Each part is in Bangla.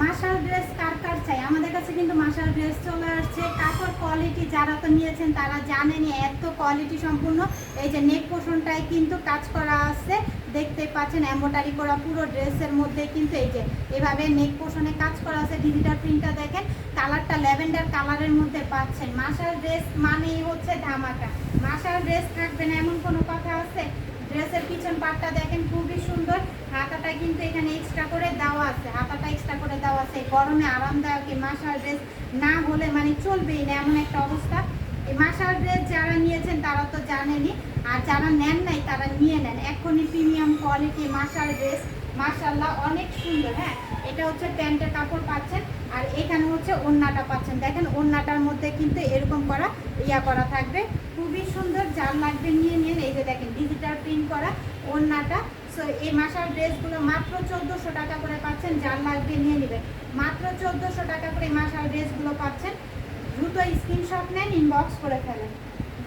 মাসাল ড্রেস কার কার চাই। আমাদের কাছে কিন্তু মাসাল ড্রেস চলে আসছে। কাপড় কোয়ালিটি যারা তো নিয়েছেন, তারা জানেনই এত কোয়ালিটি সম্পূর্ণ। এই যে নেক পোষণটায় কিন্তু কাজ করা আছে। দেখতে পাচ্ছেন এম্বোটারি করা পুরো ড্রেসের মধ্যে কিন্তু এই যে এভাবে নেক পোষণে কাজ করা আছে। ডিজিটাল প্রিন্টটা দেখেন, কালারটা ল্যাভেন্ডার কালারের মধ্যে পাচ্ছেন। মাসাল ড্রেস মানেই হচ্ছে ধামাকা। মাসাল ড্রেস থাকবে না এমন কোনো কথা আছে? ড্রেসের পিছন পাটটা দেখেন, খুবই সুন্দর। হাতাটা কিন্তু এখানে এক্সট্রা করে দেওয়া আছে। হাতাটা এক্সট্রা আছে গরমে আরামদায়ক এই মাসাল ড্রেস না হলে মানে চলবেই না, এমন একটা অবস্থা। এই মাসাল ড্রেস যারা নিয়েছেন তারা তো জানেনি আর যারা নেন নাই তারা নিয়ে নেন। এখনই প্রিমিয়াম কোয়ালিটি মাসাল ড্রেস মাশাল্লাহ অনেক সুন্দর হ্যাঁ? এটা হচ্ছে প্যান্টের কাপড় পাচ্ছেন, আর এখানে হচ্ছে ওড়নাটা পাচ্ছেন। দেখেন, ওড়নাটার মধ্যে কিন্তু এরকম করা ইয়া করা থাকবে। খুবই সুন্দর, যার লাগবে নিয়ে নিন। এই যে দেখেন ডিজিটাল প্রিন্ট করা ওড়নাটা। সো এই মাসার ড্রেসগুলো মাত্র চোদ্দোশো টাকা করে পাচ্ছেন, যার লাগবে নিয়ে নেবেন মাত্র চোদ্দোশো টাকা করে মাসার ড্রেসগুলো পাচ্ছেন। দ্রুত স্ক্রিনশট নেন ইনবক্স করে ফেলেন।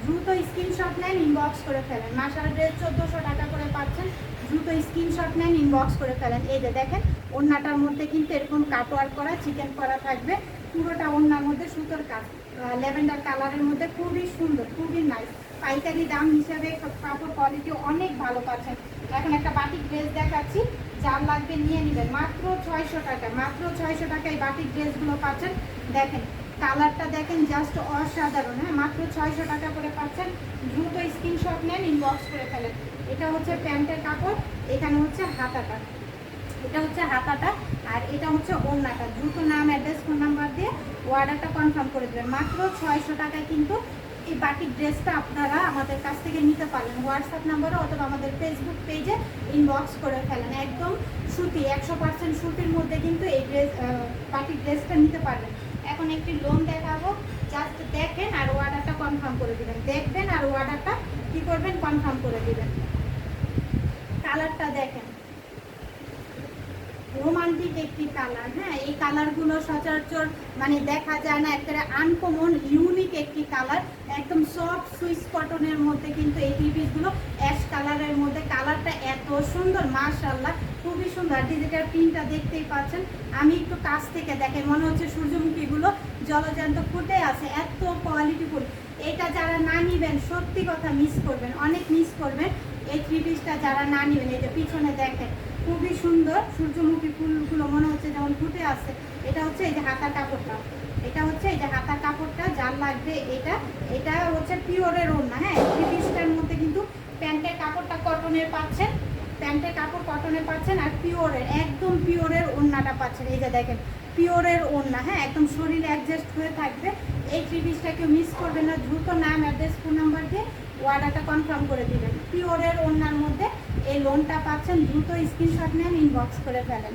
দ্রুত স্ক্রিনশট নেন ইনবক্স করে ফেলেন। মাসার ড্রেস চোদ্দোশো টাকা করে পাচ্ছেন। দ্রুত স্ক্রিনশট নেন ইনবক্স করে ফেলেন। এই যে দেখেন, ওড়নাটার মধ্যে কিন্তু এরকম কাটওয়ার করা চিকেন করা থাকবে। পুরোটা ওড়নার মধ্যে সুতোর কাজ ল্যাভেন্ডার কালারের মধ্যে খুবই সুন্দর, খুবই নাইস পাইকারি দাম হিসাবে কাপড় কোয়ালিটি অনেক ভালো পাচ্ছেন। এখন একটা বাটিক ড্রেস দেখাচ্ছি, যার লাগবে নিয়ে নেবেন। মাত্র ছয়শো টাকা, মাত্র ছয়শো টাকায় বাটিক ড্রেসগুলো পাচ্ছেন। দেখেন, কালারটা দেখেন জাস্ট অসাধারণ। হ্যাঁ মাত্র ছয়শো টাকা করে পাচ্ছেন। দ্রুত স্ক্রিনশট নেন ইনবক্স করে ফেলেন। এটা হচ্ছে প্যান্টের কাপড়, এখানে হচ্ছে হাতাটা। এটা হচ্ছে হাতাটা, আর এটা হচ্ছে ওড়নাটা। দ্রুত নাম, অ্যাড্রেস, ফোন নাম্বার দিয়ে অর্ডারটা কনফার্ম করে দেবেন। মাত্র ছয়শো টাকায় কিন্তু এই বাটিক ড্রেসটা আপনারা আমাদের কাছ থেকে নিতে পারেন হোয়াটসঅ্যাপ নাম্বারে অথবা আমাদের ফেসবুক পেজে ইনবক্স করে ফেলেন। একদম সুতি, একশো পার্সেন্ট সুতির মধ্যে কিন্তু এই ড্রেস বাটিক ড্রেসটা নিতে পারবেন। এখন একটি লোন দেখাবো। জাস্ট দেখেন আর অর্ডারটা কনফার্ম করে দেবেন। দেখবেন আর অর্ডারটা কী করবেন কনফার্ম করে দেবেন। কালারটা দেখেন। রোমান্টিক একটি কালার হ্যাঁ? এই কালারগুলো সচরাচর মানে দেখা যায় না একটা আনকমন ইউনিক একটি একদম সফট সুইস কটনের মধ্যে কিন্তু এই টিভিসগুলো অ্যাশ কালারের মধ্যে। কালারটা এত সুন্দর মাশাল্লাহ খুবই সুন্দর। ডিজিটাল প্রিন্টটা দেখতেই পাচ্ছেন। আমি একটু কাছ থেকে দেখে মনে হচ্ছে সূর্যমুখীগুলো জলজান্ত ফুটে আছে, এত কোয়ালিটিফুল এটা যারা না নিবেন, সত্যি কথা মিস করবেন, অনেক মিস করবেন। এই থ্রি পিসটা যারা না নিবেন এটা পিছনে দেখেন খুবই সুন্দর, সূর্যমুখী ফুলগুলো মনে হচ্ছে যেমন ফুটে আছে এটা হচ্ছে এই যে হাতার কাপড়টা। এটা হচ্ছে এই যে হাতার কাপড়টা, যার লাগবে এটা। এটা হচ্ছে পিওরের ওড়না হ্যাঁ? থ্রি পিসটার মধ্যে কিন্তু প্যান্টের কাপড়টা কটনের পাচ্ছেন। প্যান্টের কাপড় কটনে পাচ্ছেন আর পিওরের, একদম পিওরের ওড়নাটা পাচ্ছেন। এই যে দেখেন, পিওরের ওড়না হ্যাঁ? একদম শরীরে অ্যাডজাস্ট হয়ে থাকবে। এই থ্রি কেউ মিস করবে না, দ্রুত নাম অ্যাড্রেস ফোন নাম্বার দিয়ে অর্ডারটা কনফার্ম করে দিবেন। পিওরের ওনার মধ্যে এই লোনটা পাচ্ছেন, দ্রুত স্ক্রিনশট নেন ইনবক্স করে ফেলেন।